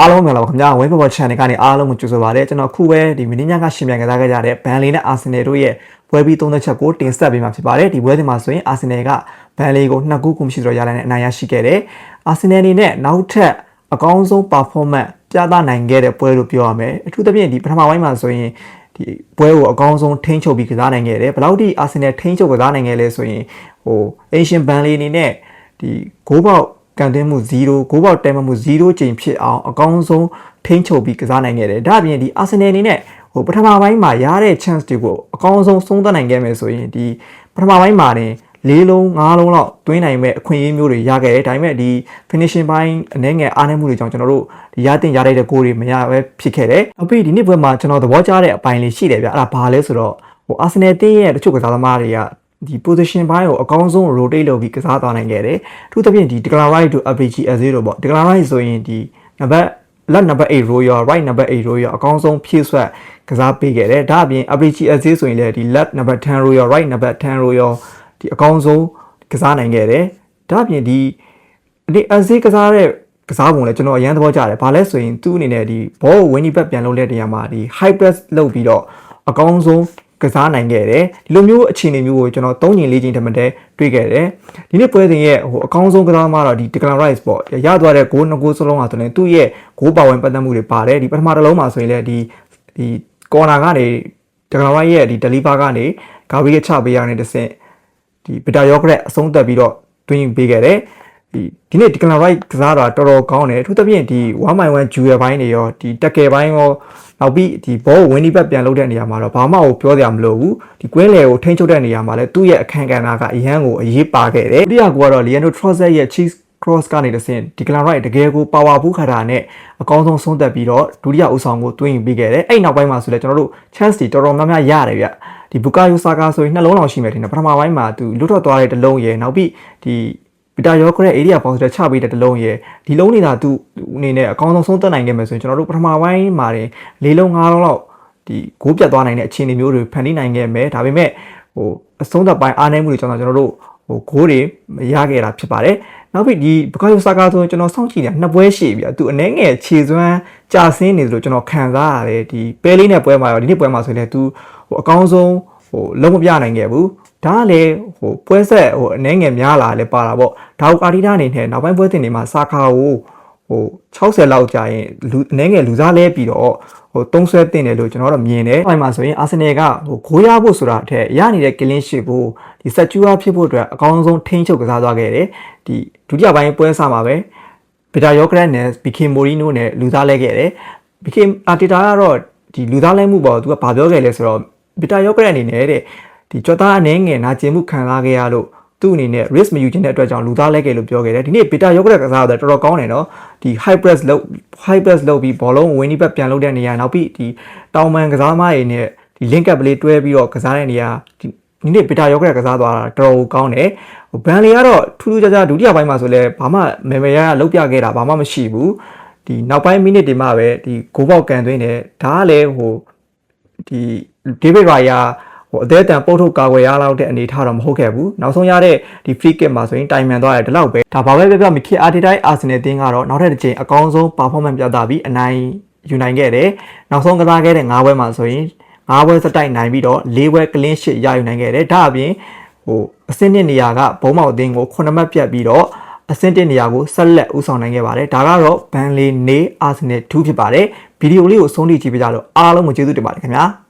အားလုံးမင်္ဂလာပါခင်ဗျာဝင်းပေါ် channel ကနေအားလုံးကိုကြိုဆိုပါရစေကျွန်တော်ခုပဲဒီမင်းညကရှင်ပြန်ကစားခဲ့ကြတဲ့ဘန်လီနဲ့အာဆင်နယ်တို့ရဲ့ပွဲပြီးသုံးသက်ချက်ကိုတင်ဆက်ပေးမှာဖြစ်ပါတယ်ဒီပွဲဒီမှာဆိုရင်အာဆင်နယ်ကဘန်လီကိုနှစ်ခုခုမရှိတော့ရလာတဲ့အနိုင်ရရှိခဲ့တယ်အာဆင်နယ်အနေနဲ့နောက်ထပ်အကောင်းဆုံး performance ပြသနိုင်ခဲ့တဲ့ပွဲလို့ပြောရမယ်အထူးသဖြင့်ဒီပထမပိုင်းမှာဆိုရင်ဒီပွဲကိုအကောင်းဆုံးထိန်းချုပ်ပြီးကစားနိုင်ခဲ့တယ်ဘယ်လောက်ထိအာဆင်နယ်ထိန်းချုပ်ကစားနိုင်ခဲ့လဲဆိုရင်ဟို Asian Burnley အနေနဲ့ဒီဂိုးပေါက် ကန်တင်းမှု0ဂိုးပေါက်တဲမမှု0ချိန်ဖြစ်အောင်အကောင်းဆုံးထိန်းချုပ်ပြီးကစားနိုင်ခဲ့တယ်ဒါအပြင်ဒီအာဆင်နယ်အနေနဲ့ဟိုပထမပိုင်းမှာရတဲ့ chance တွေကိုအကောင်းဆုံးဆုံးသက်နိုင်ခဲ့မယ်ဆိုရင်ဒီပထမပိုင်းမှာတင်၄လုံး၅လုံးလောက်တွင်းနိုင်မဲ့အခွင့်အရေးမျိုးတွေရခဲ့တယ်ဒါပေမဲ့ဒီ finishing ပိုင်းအနေငယ်အားနည်းမှုတွေကြောင့်ကျွန်တော်တို့ဒီရတင်ရတဲ့ဂိုးတွေမရပဲဖြစ်ခဲ့တယ်။အပြီးဒီနေ့ပွဲမှာကျွန်တော်သဘောကျတဲ့အပိုင်းလေးရှိတယ်ဗျ။အဲ့ဒါဘာလဲဆိုတော့ဟို Arsenal တင်းရဲ့တချို့ကစားသမားတွေက ဒီ position ဘိုင်းကိုအကောင်းဆုံး rotate လုပ်ပြီးကစားသွားနိုင်ခဲ့တယ်။အထူးသဖြင့်ဒီ Declan Rice တို့ APG A0 ပေါ့ Declan Rice ဆိုရင်ဒီနံပါတ် left number 8 row ရော right number 8 row ရောအကောင်းဆုံးဖြည့်ဆွတ်ကစားပေးခဲ့တယ်။ဒါအပြင် APG A0 ဆိုရင်လည်းဒီ left number 10 row ရော right number 10 row ရောဒီအကောင်းဆုံးကစားနိုင်ခဲ့တယ်။ဒါအပြင်ဒီဒီ A0 ကစားတဲ့ကစားပုံလည်းကျွန်တော်အရန်သဘောကျတယ်။ဘာလဲဆိုရင်သူ့အနေနဲ့ဒီဘောကိုဝင်းဒီဘက်ပြန်လုပ်တဲ့နေရာမှာဒီ high press လုပ်ပြီးတော့အကောင်းဆုံး ကစားနိုင်ခဲ့တယ်ဒီလိုမျိုးအခြေအနေမျိုးကိုကျွန်တော်၃ချိန်၄ချိန်တမန်တည်းတွေ့ခဲ့တယ်ဒီနေ့ပွဲစဉ်ရဲ့ဟိုအကောင်းဆုံးကစားသမားတော့ဒီ Declan Rice ပေါ့ရသွားတဲ့ဂိုးနှစ်ဂိုးစလုံးဟာဆိုရင်သူ့ရဲ့ဂိုးပါဝင်ပတ်သက်မှုတွေပါတယ်ဒီပထမတစ်လုံးမှာဆိုရင်လည်းဒီဒီ corner ကနေ Declan Rice ရဲ့ဒီ deliver ကနေ Gabriel ချပေးရတဲ့တစ်ဆင့်ဒီ Peter York အဆုံးသက်ပြီးတော့တွင်းပေးခဲ့တယ် ဒီဒီနေ့ Declan Rice ကစားတာတော်တော်ကောင်းတယ်အထူးသဖြင့်ဒီ 1x1 jewel ဘိုင်းတွေရောဒီတက်ကယ်ဘိုင်းရောနောက်ပြီးဒီဘောကိုဝင်းဒီဘက်ပြန်လုပ်တဲ့နေရာမှာတော့ဘာမှကိုပြောစရာမလိုဘူးဒီကွင်းလယ်ကိုထိန်းချုပ်တဲ့နေရာမှာလည်းသူ့ရဲ့အခန်းကဏ္ဍကအရန်ကိုအရေးပါခဲ့တယ်ဒုတိယကူကတော့ Leandro Trossard ရဲ့ cheese cross ကနေတဆင့် Declan Rice တကယ်ကို power ဘူးခါတာနဲ့အကောင်းဆုံးဆုံးသက်ပြီးတော့ဒုတိယအုပ်ဆောင်ကိုတွင်းယူပေးခဲ့တယ်အဲ့နောက်ပိုင်းမှာဆိုလည်းကျွန်တော်တို့ chance တွေတော်တော်များများရတယ်ဗျဒီဘူကာယိုဆာကာဆိုရင်နှလုံးလောက်ရှိမယ်ထင်တယ်ပထမပိုင်းမှာသူလွတ်ထွက်သွားတဲ့တစ်လုံးရယ်နောက်ပြီးဒီ ပီတာယောကရဲ့ area bounce ချပေးတဲ့တစ်လုံးရယ်ဒီလုံးနေတာသူအနေနဲ့အကောင်းဆုံးဆုံးသက်နိုင်ခဲ့မယ်ဆိုရင်ကျွန်တော်တို့ပထမပိုင်းမှာတင်၄လုံး၅လုံးလောက်ဒီဂိုးပြတ်သွားနိုင်တဲ့အခြေအနေမျိုးတွေဖန်တီးနိုင်ခဲ့မယ်ဒါပေမဲ့ဟိုအဆုံးသက်ပိုင်းအားနည်းမှုတွေကြောင့်ကျွန်တော်တို့ဟိုဂိုးတွေမရခဲ့တာဖြစ်ပါတယ်နောက်ပြီးဒီဘကာယိုဆာကာဆိုရင်ကျွန်တော်စောင့်ကြည့်နေတာနှစ်ပွဲရှိပြီ။သူအနေငယ်ခြေစွမ်းကြာဆင်းနေသလိုကျွန်တော်ခံစားရတယ်ဒီပဲလေးနဲ့ပွဲမှာရောဒီနေ့ပွဲမှာဆိုရင်လည်းသူဟိုအကောင်းဆုံးဟိုလုံးမပြနိုင်ခဲ့ဘူး။ ဒါကလည်းဟိုပွဲဆက်ဟိုအနေငယ်များလာလည်းပါတာပေါ့။ဒါကိုအာဒီတာအနေနဲ့နောက်ပိုင်းပွဲတင်တွေမှာစာခါကိုဟို60လောက်ကြာရင်လူအနေငယ်လူစားလဲပြီးတော့ဟိုသုံးဆွဲတင်တယ်လို့ကျွန်တော်တို့မြင်တယ်။အဲ့မှာဆိုရင်အာဆင်နယ်ကဟိုဂိုးရဖို့ဆိုတာအထက်ရနေတဲ့ clean sheet ကိုဒီဆက်ကျူအားဖြစ်ဖို့အတွက်အကောင်းဆုံးထိန်းချုပ်ကစားသွားခဲ့တယ်။ဒီဒုတိယပိုင်းပွဲစမှာပဲဗီတာယောဂရက်နဲ့ဘီကင်မိုရီနိုနဲ့လူသားလဲခဲ့တယ်။ဘီကင်အာတီတာကတော့ဒီလူသားလဲမှုပေါ့သူကဘာပြောခဲ့လဲဆိုတော့ဗီတာယောဂရက်အနေနဲ့တဲ့ ဒီကြောသားအနေငယ်နာကျင်မှုခံစားခဲ့ရလို့သူ့အနေနဲ့ risk မယူခြင်းတဲ့အတွက်ကြောင့်လူသားလဲခဲ့လို့ပြောခဲ့တယ်ဒီနေ့ဗီတာယောဂရက်ကစားတော့တော်တော်ကောင်းတယ်နော်ဒီ high press လောက် high press လောက်ပြီးဘောလုံးဝင်းဒီဘက်ပြန်လုပ်တဲ့နေရာနောက်ပြီးဒီတောင်ပန်ကစားသမားတွေနဲ့ဒီ link up လေးတွဲပြီးတော့ကစားတဲ့နေရာဒီဒီနေ့ဗီတာယောဂရက်ကစားသွားတာတော်တော်ကောင်းတယ်ဟိုဘန်လီကတော့ထူးထူးခြားခြားဒုတိယပိုင်းမှာဆိုလဲဘာမှမေမေရကလုတ်ပြခဲ့တာဘာမှမရှိဘူးဒီနောက်ပိုင်းမိနစ်တွေမှာပဲဒီဂိုးပေါက်ကန်သွင်းတယ်ဒါကလည်းဟိုဒီဒေးဗစ်ရာယာ ဟိုအသေးအတန်ပုတ်ထုတ်ကာကွယ်ရလောက်တဲ့အနေထားတော့မဟုတ်ခဲ့ဘူးနောက်ဆုံးရတဲ့ဒီ free kick မှာဆိုရင်တိုင်မှန်သွားတယ်ဒီလောက်ပဲဒါဘာပဲပြောပြောမခေအာတီတိုင်းအာဆင်နယ်တင်းကတော့နောက်ထပ်တစ်ချိန်အကောင်းဆုံး performance ပြသပြီးအနိုင်ယူနိုင်ခဲ့တယ်နောက်ဆုံးကစားခဲ့တဲ့၅ပွဲမှာဆိုရင်၅ပွဲစတိုက်နိုင်ပြီးတော့၄ပွဲ clean sheet ရယူနိုင်ခဲ့တယ်ဒါအပြင်ဟိုအဆင့်နှစ်နေရာကဘုံမောက်အသင်းကို9မှတ်ပြတ်ပြီးတော့အဆင့်တစ်နေရာကိုဆက်လက်ဦးဆောင်နိုင်ခဲ့ပါတယ်ဒါကတော့ဘန်လီနေအာဆင်နယ်2ဖြစ်ပါတယ်ဗီဒီယိုလေးကိုဆုံးဖြတ်ကြည့်ပြကြလို့အားလုံးကိုကျေးဇူးတင်ပါတယ်ခင်ဗျာ